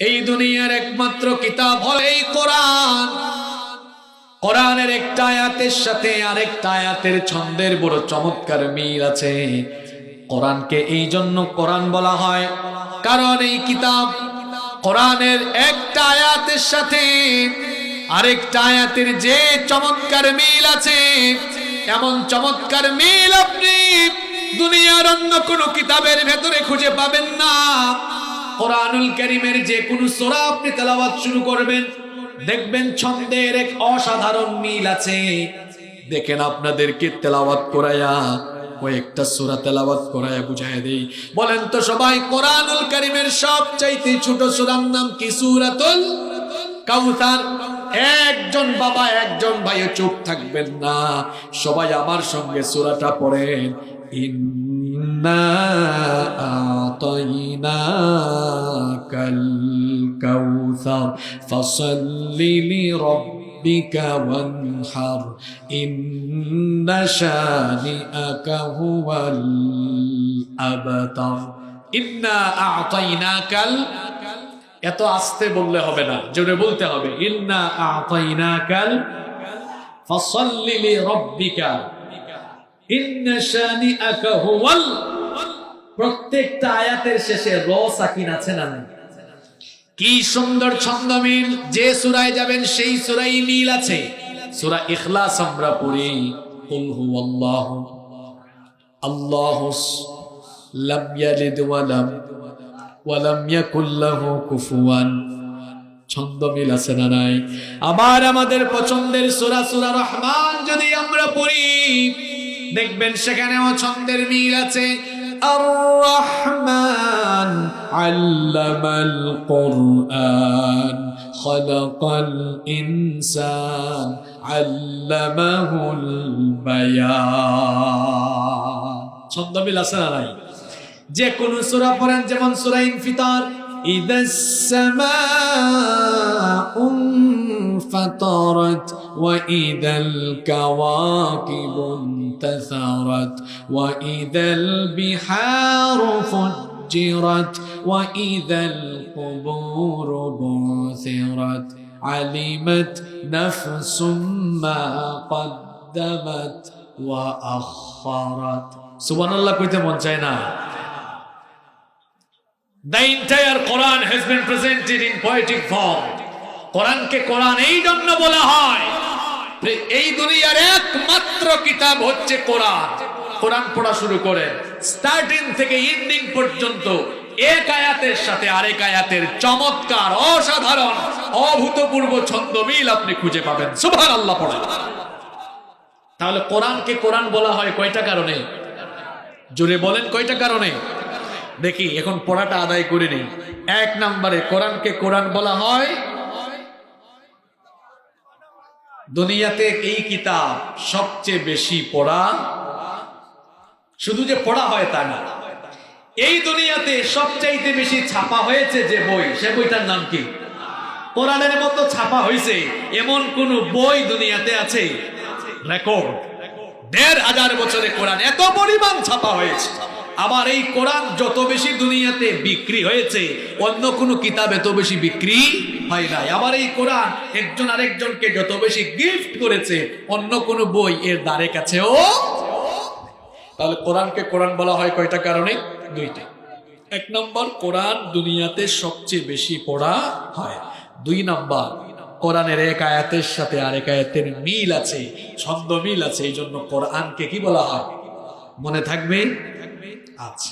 এই দুনিয়ার একমাত্র কিতাব হল এই কোরআন। কোরআনের একটা আয়াতের সাথে আরেকটা আয়াতের ছন্দের বড় চমৎকার মিল আছে। কোরআনকে এই জন্য কোরআন বলা হয়। কারণ এই কিতাব কোরআনের একটা আয়াতের সাথে আরেকটা আয়াতের যে চমৎকার মিল আছে, এমন চমৎকার মিল আপনি দুনিয়ার অন্য কোনো কিতাবের ভেতরে খুঁজে পাবেন না। কোরআনুল করিমের যে কোনো সোরা আপনি তেলাওয়াত শুরু করবেন। দেখবেন ছন্দের এক অসাধারণ মিল আছে। দেখেন আপনাদেরকে তেলাওয়াত করায়া, কয়েকটা সূরা তেলাওয়াত করায়া বুঝায় দেই। বলেন তো সবাই, কোরআনুল করিমের সবচাইতে ছোট সূরার নাম কি সূরাতুল কাউসার একজন বাবা, একজন ভাই, চুপ থাকবেন না। সবাই আমার সঙ্গে সূরাটা পড়েন। ইন্না আতাইনাকাল ফসল্লি লিরাব্বিকা ওয়ানহার ইন্না শানিআকা হুয়াল আবতার ইন্না আতাইনাকাল এত বললে হবে না, জোরে বলতে হবে। ইন্না আতাইনাকাল ফসল্লি ইন্না শানিআকা প্রত্যেকটা আয়াতের শেষে র সাকিন আছে না নাই? কি সুন্দর ছন্দ মিল যে সুরায় যাবেন সেই সুরাই মিল আছে। সুরা ইখলাস আমরা পড়ি, কুল হু আল্লাহ আল্লাহ লাম ইয়ালিদ ওয়া লাম ইয়াকুল লাহু কুফুয়ান। ছন্দ মিল আছে না নাই? আবার আমাদের পছন্দের সুরা সুরা রহমান যদি আমরা পড়ি, দেখবেন সেখানেও ছন্দের মিল আছে। আর রহমান علم القرآن خلق الإنسان علمه البيان ছন্দ মিল আছে না নাই যে কোন সূরা পড়েন যেমন সূরা ইনফিতার إذا السماء انفطرت وإذا الكواكب انتثرت وإذا البحار فجرت وإذا القبور بعثرت علمت نفس ما قدمت وأخرت سبحان الله كنت مونچاينا The entire Quran has been presented in poetic form. কোরআনকে কোরআন এই জন্য বলা হয় যে এই দুনিয়ার একমাত্র কিতাব হচ্ছে কোরআন কোরআন পড়া শুরু করে স্টার্টিং থেকে ইন্ডিং পর্যন্ত এক আয়াতের সাথে আরেক আয়াতের চমৎকার, অসাধারণ, অভূতপূর্ব ছন্দ মিল আপনি খুঁজে পাবেন। সুভান আল্লাহ পড়া তাহলে কোরআনকে কোরআন বলা হয় কয়টা কারণে? জোরে বলেন কয়টা কারণে? দেখি, এখন পড়াটা আদায় করে নিই। এক নম্বরে, কোরআনকে কোরআন বলা হয় দুনিয়াতে এই কিতাব সবচেয়ে বেশি পড়া শুধু যে পড়া হয় তা না। এই দুনিয়াতে সবচাইতে বেশি ছাপা হয়েছে যে বই, সে বইটার নাম কি? কোরআনের মতো ছাপা হয়েছে এমন কোন বই দুনিয়াতে আছে? রেকর্ড দেড় হাজার বছরে কোরআন এত পরিমাণ ছাপা হয়েছে। আবার এই কোরআন যত বেশি দুনিয়াতে বিক্রি হয়েছে, অন্য কোনো কিতাব এত বেশি বিক্রি হয় নাই। আবার এই কোরআন একজন আরেকজনকে যত বেশি গিফট করেছে, অন্য কোনো বই এর দ্বারে কাছেও তাহলে কোরআনকে কোরআন বলা হয় কয়টা কারণে? দুইটা। এক নম্বর, কোরআন দুনিয়াতে সবচেয়ে বেশি পড়া হয়। দুই নম্বর, কোরআনের এক আয়াতের সাথে আরেক আয়াতের মিল আছে, ছন্দ মিল আছে এই জন্য কোরআনকে কি বলা হয়? মনে থাকবে? আচ্ছা